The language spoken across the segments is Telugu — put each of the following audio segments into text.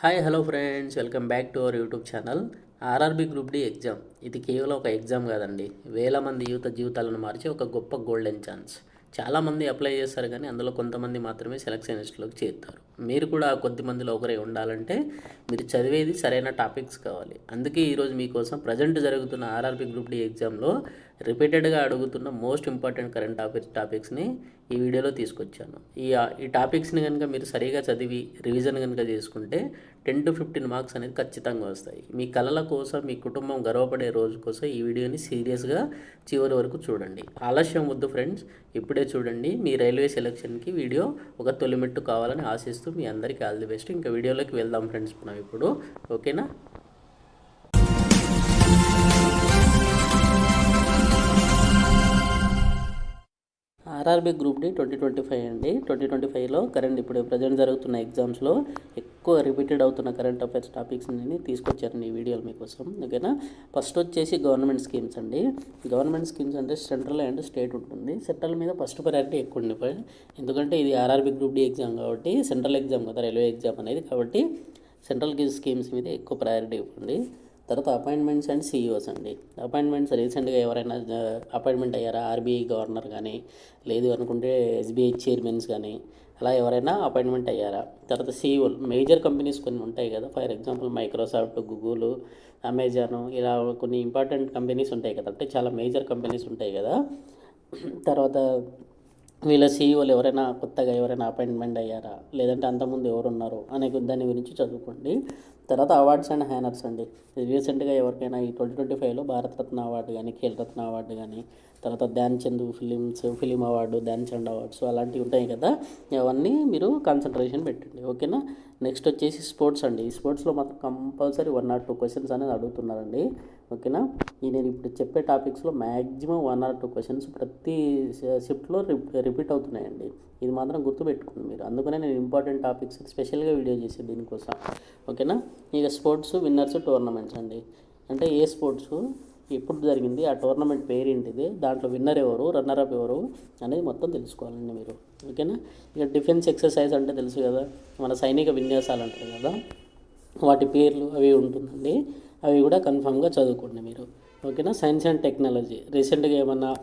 Hi hello friends welcome back to our YouTube channel RRB group D exam ఇది కేవలం ఒక ఎగ్జామ్ కాదండి. వేల మంది యువత జీవితాలను మార్చే ఒక గొప్ప గోల్డెన్ ఛాన్స్ చాలామంది అప్లై చేస్తారు కానీ అందులో కొంతమంది మాత్రమే సెలక్షన్ లిస్టులోకి చేరుతారు. మీరు కూడా ఆ కొద్ది మందిలో ఒకరే ఉండాలంటే మీరు చదివేది సరైన టాపిక్స్ కావాలి. అందుకే ఈరోజు మీకోసం ప్రజెంట్ జరుగుతున్న ఆర్ఆర్బి గ్రూప్ డి ఎగ్జామ్లో రిపీటెడ్గా అడుగుతున్న మోస్ట్ ఇంపార్టెంట్ కరెంట్ టాపిక్ టాపిక్స్ని ఈ వీడియోలో తీసుకొచ్చాను. ఈ ఈ టాపిక్స్ని కనుక మీరు సరిగా చదివి రివిజన్ కనుక చేసుకుంటే టెన్ టు ఫిఫ్టీన్ మార్క్స్ అనేది ఖచ్చితంగా వస్తాయి. మీ కళల కోసం మీ కుటుంబం గర్వపడే రోజు కోసం ఈ వీడియోని సీరియస్గా చివరి వరకు చూడండి. ఆలస్యం వద్దు ఫ్రెండ్స్. ఇప్పుడే చూడండి మీ రైల్వే సెలక్షన్కి వీడియో ఒక తొలిమెట్టు కావాలని ఆశిస్తూ మీ అందరికీ ఆల్ ది బెస్ట్. ఇంకా వీడియోలోకి వెళ్దాం ఫ్రెండ్స్ మనం ఇప్పుడు. ఓకేనా? RRB group D twenty twenty five అండి. ట్వంటీ ట్వంటీ ఫైవ్లో కరెంట్ ఇప్పుడు ప్రజెంట్ జరుగుతున్న ఎగ్జామ్స్లో ఎక్కువ రిపీటెడ్ అవుతున్న కరెంట్ అఫైర్స్ టాపిక్స్ నేను తీసుకొచ్చాను ఈ వీడియోలు మీకోసం. ఓకేనా? ఫస్ట్ వచ్చేసి గవర్నమెంట్ స్కీమ్స్ అండి. గవర్నమెంట్ స్కీమ్స్ అంటే సెంట్రల్ అండ్ స్టేట్ ఉంటుంది. సెంట్రల్ మీద ఫస్ట్ ప్రయారిటీ ఎక్కువ ఉండిపోయి ఎందుకంటే ఇది ఆర్ఆర్బీ గ్రూప్ డి ఎగ్జామ్ కాబట్టి సెంట్రల్ ఎగ్జామ్ కదా రైల్వే ఎగ్జామ్ అనేది కాబట్టి సెంట్రల్ స్కీమ్స్ మీద ఎక్కువ ప్రయారిటీ ఇవ్వండి. తర్వాత అపాయింట్మెంట్స్ అండ్ సీఈఓస్ అండి. అపాయింట్మెంట్స్ రీసెంట్గా ఎవరైనా అపాయింట్మెంట్ అయ్యారా? ఆర్బీఐ గవర్నర్ కానీ లేదు అనుకుంటే ఎస్బీఐ చైర్మన్స్ కానీ అలా ఎవరైనా అపాయింట్మెంట్ అయ్యారా? తర్వాత సీఈఓలు మేజర్ కంపెనీస్ కొన్ని ఉంటాయి కదా. For example Microsoft Google Amazon ఇలా కొన్ని ఇంపార్టెంట్ కంపెనీస్ ఉంటాయి కదా. అంటే చాలా మేజర్ కంపెనీస్ ఉంటాయి కదా. తర్వాత వీళ్ళ సీఈఓలు ఎవరైనా కొత్తగా ఎవరైనా అపాయింట్మెంట్ అయ్యారా? లేదంటే అంతకుముందు ఎవరున్నారు? అనే దాని గురించి చదువుకోండి. తర్వాత అవార్డ్స్ అండ్ హ్యానర్స్ అండి. రీసెంట్గా ఎవరికైనా ఈ ట్వంటీ ట్వంటీ ఫైవ్లో భారతరత్న అవార్డు కానీ ఖేల్ రత్న అవార్డు కానీ తర్వాత Dhyan Chand films film award Dhyan Chand awards అలాంటివి ఉంటాయి కదా అవన్నీ మీరు కాన్సన్ట్రేషన్ పెట్టండి. ఓకేనా? నెక్స్ట్ వచ్చేసి స్పోర్ట్స్ అండి. ఈ స్పోర్ట్స్లో మాత్రం compulsory one or two questions అనేది అడుగుతున్నారండి. ఓకేనా? ఈ నేను ఇప్పుడు చెప్పే టాపిక్స్లో maximum one or two questions ప్రతి షిఫ్ట్లో రిపీట్ అవుతున్నాయండి. ఇది మాత్రం గుర్తుపెట్టుకోండి మీరు. అందుకనే నేను ఇంపార్టెంట్ టాపిక్స్ స్పెషల్గా వీడియో చేసేది దీనికోసం. ఓకేనా? ఇక స్పోర్ట్స్ విన్నర్స్ టోర్నమెంట్స్ అండి. అంటే ఏ స్పోర్ట్స్? ఎప్పుడు జరిగింది? ఆ టోర్నమెంట్ పేరు ఏంటిది దాంట్లో విన్నర్ ఎవరు? రన్నర్ అప్ ఎవరు? అనేది మొత్తం తెలుసుకోవాలండి మీరు. ఓకేనా? ఇక డిఫెన్స్ ఎక్సర్సైజ్ అంటే తెలుసు కదా. మన సైనిక విన్యాసాలు అంటారు కదా. వాటి పేర్లు అవి ఉంటుందండి. అవి కూడా కన్ఫామ్గా చదువుకోండి మీరు. ఓకేనా? Science and technology. రీసెంట్గా ఏమన్నా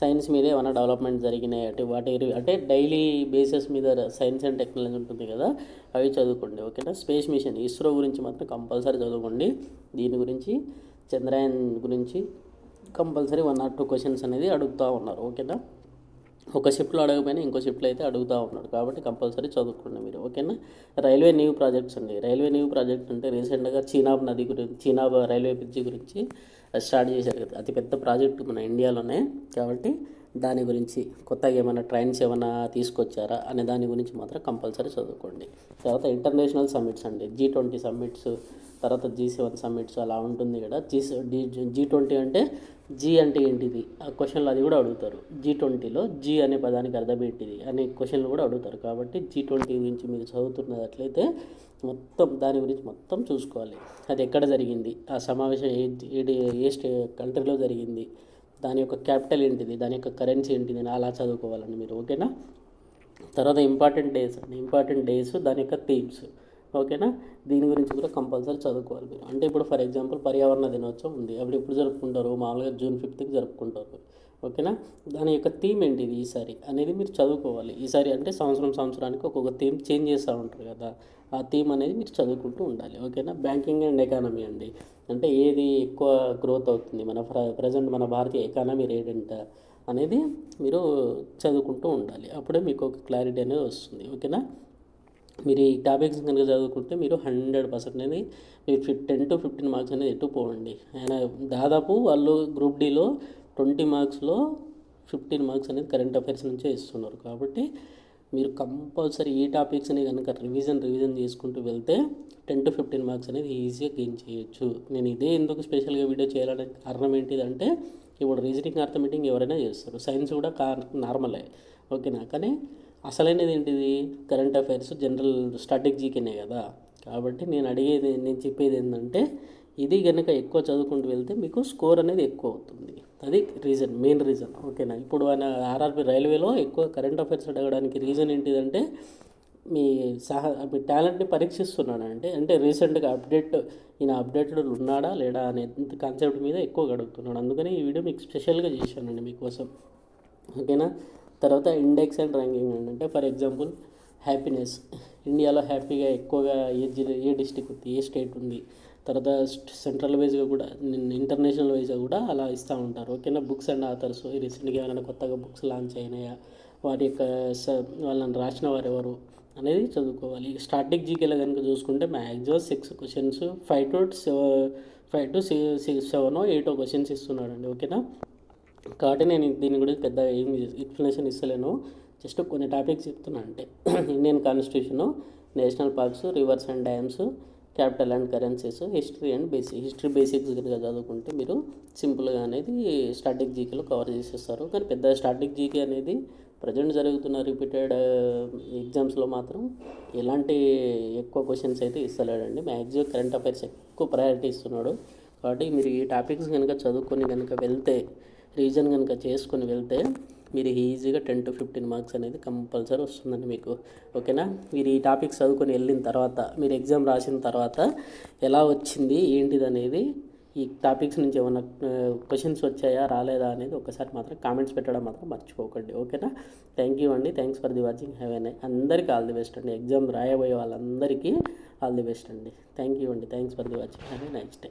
సైన్స్ మీద ఏమైనా డెవలప్మెంట్ జరిగినాయి అంటే వాటి అంటే డైలీ బేసిస్ మీద సైన్స్ అండ్ టెక్నాలజీ ఉంటుంది కదా అవి చదువుకోండి ఓకేనా? స్పేస్ మిషన్ ఇస్రో గురించి మాత్రం కంపల్సరీ చదువుకోండి. దీని గురించి చంద్రయాన్ గురించి compulsory one or two questions అనేది అడుగుతూ ఉన్నారు ఓకేనా? ఒక షిఫ్ట్లో అడగపోయినా ఇంకో షిఫ్ట్లో అయితే అడుగుతూ ఉన్నాడు కాబట్టి కంపల్సరీ చదువుకోండి మీరు ఓకేనా? రైల్వే న్యూ ప్రాజెక్ట్స్ అండి రైల్వే న్యూ ప్రాజెక్ట్ అంటే రీసెంట్గా చీనాబ్ నది గురించి చీనాబ్ రైల్వే బ్రిడ్జి గురించి స్టార్ట్ చేశారు కదా. అతిపెద్ద ప్రాజెక్టు మన ఇండియాలోనే. కాబట్టి దాని గురించి కొత్తగా ఏమైనా ట్రైన్స్ ఏమైనా తీసుకొచ్చారా అనే దాని గురించి మాత్రం కంపల్సరీ చదువుకోండి. తర్వాత ఇంటర్నేషనల్ సమ్మిట్స్ అండి. జీ ట్వంటీ సమ్మిట్స్ తర్వాత జీ సెవెన్ సమ్మిట్స్ అలా ఉంటుంది కదా. జీ జీ ట్వంటీ అంటే జీ అంటే ఏంటిది? ఆ క్వశ్చన్లు అది కూడా అడుగుతారు. జీ ట్వంటీలో జీ అనే పదానికి అర్థం ఏంటిది? అనే క్వశ్చన్లు కూడా అడుగుతారు. కాబట్టి జీ ట్వంటీ గురించి మీరు చదువుతున్నట్లయితే మొత్తం దాని గురించి మొత్తం చూసుకోవాలి. అది ఎక్కడ జరిగింది? ఆ సమావేశం ఏ ఏ స్టే కంట్రీలో జరిగింది? దాని యొక్క క్యాపిటల్ ఏంటిది? దాని యొక్క కరెన్సీ ఏంటిది? అలా చదువుకోవాలండి మీరు ఓకేనా? తర్వాత ఇంపార్టెంట్ డేస్ అండి. ఇంపార్టెంట్ డేస్ దాని యొక్క థీమ్స్ ఓకేనా? దీని గురించి కూడా కంపల్సరీ చదువుకోవాలి మీరు. అంటే ఇప్పుడు ఫర్ ఎగ్జాంపుల్ పర్యావరణ దినోత్సవం ఉంది. అప్పుడు ఎప్పుడు జరుపుకుంటారు? మామూలుగా జూన్ ఫిఫ్త్కి జరుపుకుంటారు. ఓకేనా? దాని యొక్క థీమ్ ఏంటి ఇది ఈసారి? అనేది మీరు చదువుకోవాలి. ఈసారి అంటే సంవత్సరం సంవత్సరానికి ఒక్కొక్క థీమ్ చేంజ్ చేస్తూ ఉంటారు కదా. ఆ థీమ్ అనేది మీరు చదువుకుంటూ ఉండాలి. ఓకేనా? బ్యాంకింగ్ అండ్ ఎకానమీ అండి. అంటే ఏది ఎక్కువ గ్రోత్ అవుతుంది? మన ప్రజెంట్ మన భారతీయ ఎకానమీ రేట్ ఎంత అనేది మీరు చదువుకుంటూ ఉండాలి. అప్పుడే మీకు ఒక క్లారిటీ అనేది వస్తుంది. ఓకేనా? మీరు ఈ టాపిక్స్ కనుక చదువుకుంటే మీరు హండ్రెడ్ పర్సెంట్ అనేది మీరు ఫిఫ్ టెన్ టు ఫిఫ్టీన్ మార్క్స్ అనేది ఎటు పోవండి. ఆయన దాదాపు వాళ్ళు గ్రూప్ డీలో ట్వంటీ మార్క్స్లో ఫిఫ్టీన్ మార్క్స్ అనేది కరెంట్ అఫైర్స్ నుంచే ఇస్తున్నారు. కాబట్టి మీరు కంపల్సరీ ఈ టాపిక్స్ని కనుక రివిజన్ రివిజన్ చేసుకుంటూ వెళ్తే టెన్ టు ఫిఫ్టీన్ మార్క్స్ అనేది ఈజీగా గెయిన్ చేయొచ్చు. నేను ఇదే ఎందుకు స్పెషల్గా వీడియో చేయాలనే కారణం ఏంటిదంటే ఇప్పుడు రీజనింగ్ అర్థమెటింగ్ ఎవరైనా చేస్తారు. సైన్స్ కూడా కా నార్మలే. ఓకేనా? కానీ అసలైనది ఏంటిది? కరెంట్ అఫైర్స్ జనరల్ స్టాటిక్ జీకేనే కదా. కాబట్టి నేను అడిగేది నేను చెప్పేది ఏంటంటే ఇది కనుక ఎక్కువ చదువుకుంటూ వెళ్తే మీకు స్కోర్ అనేది ఎక్కువ అవుతుంది. అది రీజన్ మెయిన్ రీజన్ ఓకేనా ఇప్పుడు ఆయన ఆర్ఆర్బి రైల్వేలో ఎక్కువ కరెంట్ అఫైర్స్ అడగడానికి రీజన్ ఏంటిదంటే మీ సహ మీ టాలెంట్ని పరీక్షిస్తున్నాడు అంటే అంటే రీసెంట్గా అప్డేట్ ఈయన అప్డేటెడ్ ఉన్నాడా లేడా అనే కాన్సెప్ట్ మీద ఎక్కువగా అడుగుతున్నాడు. అందుకని ఈ వీడియో మీకు స్పెషల్గా చేశానండి మీకోసం. ఓకేనా తర్వాత ఇండెక్స్ అండ్ ర్యాంకింగ్ అంటే ఫర్ ఎగ్జాంపుల్ హ్యాపీనెస్. ఇండియాలో హ్యాపీగా ఎక్కువగా ఏ జిల్లా ఏ డిస్టిక్ ఉంది ఏ స్టేట్ ఉంది. తర్వాత సెంట్రల్ వైజ్గా కూడా ఇంటర్నేషనల్ వైజ్గా కూడా అలా ఇస్తూ ఉంటారు. ఓకేనా? Books and authors. రీసెంట్గా ఏమైనా కొత్తగా బుక్స్ లాంచ్ అయినాయా? వాటి యొక్క స- వాళ్ళని రాసిన వారు ఎవరు అనేది చదువుకోవాలి. స్ట్రాటిక్ జీకేలో కనుక చూసుకుంటే maximum six questions five to five to six seven ఎయిటో questions ఇస్తున్నాడండి. ఓకేనా? కాబట్టి నేను దీని గురించి పెద్ద ఏం ఎక్స్ప్లెనేషన్ ఇస్తలేను. జస్ట్ కొన్ని టాపిక్స్ చెప్తున్నా అంటే Indian constitution national parks rivers and dams capital and currencies history and basic history basics కనుక చదువుకుంటే మీరు సింపుల్గా అనేది స్టాటిక్ జీకేలో కవర్ చేసేస్తారు. కానీ పెద్ద స్టాటిక్ జీకే అనేది ప్రజెంట్ జరుగుతున్న రిపీటెడ్ ఎగ్జామ్స్లో uh, మాత్రం ఎలాంటి ఎక్కువ క్వశ్చన్స్ అయితే ఇస్తలేడండి. మ్యాక్సిమం కరెంట్ అఫైర్స్ ఎక్కువ ప్రయారిటీ ఇస్తున్నాడు. కాబట్టి మీరు ఈ టాపిక్స్ కనుక చదువుకొని కనుక వెళ్తే రీజన్ కనుక చేసుకొని వెళ్తే మీరు ఈజీగా టెన్ టు ఫిఫ్టీన్ మార్క్స్ అనేది కంపల్సరీ వస్తుందండి మీకు. ఓకేనా? మీరు ఈ టాపిక్స్ చదువుకొని వెళ్ళిన తర్వాత మీరు ఎగ్జామ్ రాసిన తర్వాత ఎలా వచ్చింది ఏంటిది అనేది ఈ టాపిక్స్ నుంచి ఏమైనా క్వశ్చన్స్ వచ్చాయా రాలేదా అనేది ఒకసారి మాత్రం కామెంట్స్ పెట్టడం మాత్రం మర్చిపోకండి. ఓకేనా? థ్యాంక్ యూ అండి. Thanks for the watching. Have an అందరికీ ఆల్ ది బెస్ట్ అండి. ఎగ్జామ్ రాయబోయే వాళ్ళందరికీ ఆల్ ది బెస్ట్ అండి. థ్యాంక్ యూ అండి. Thanks for the watching. Have a nice day.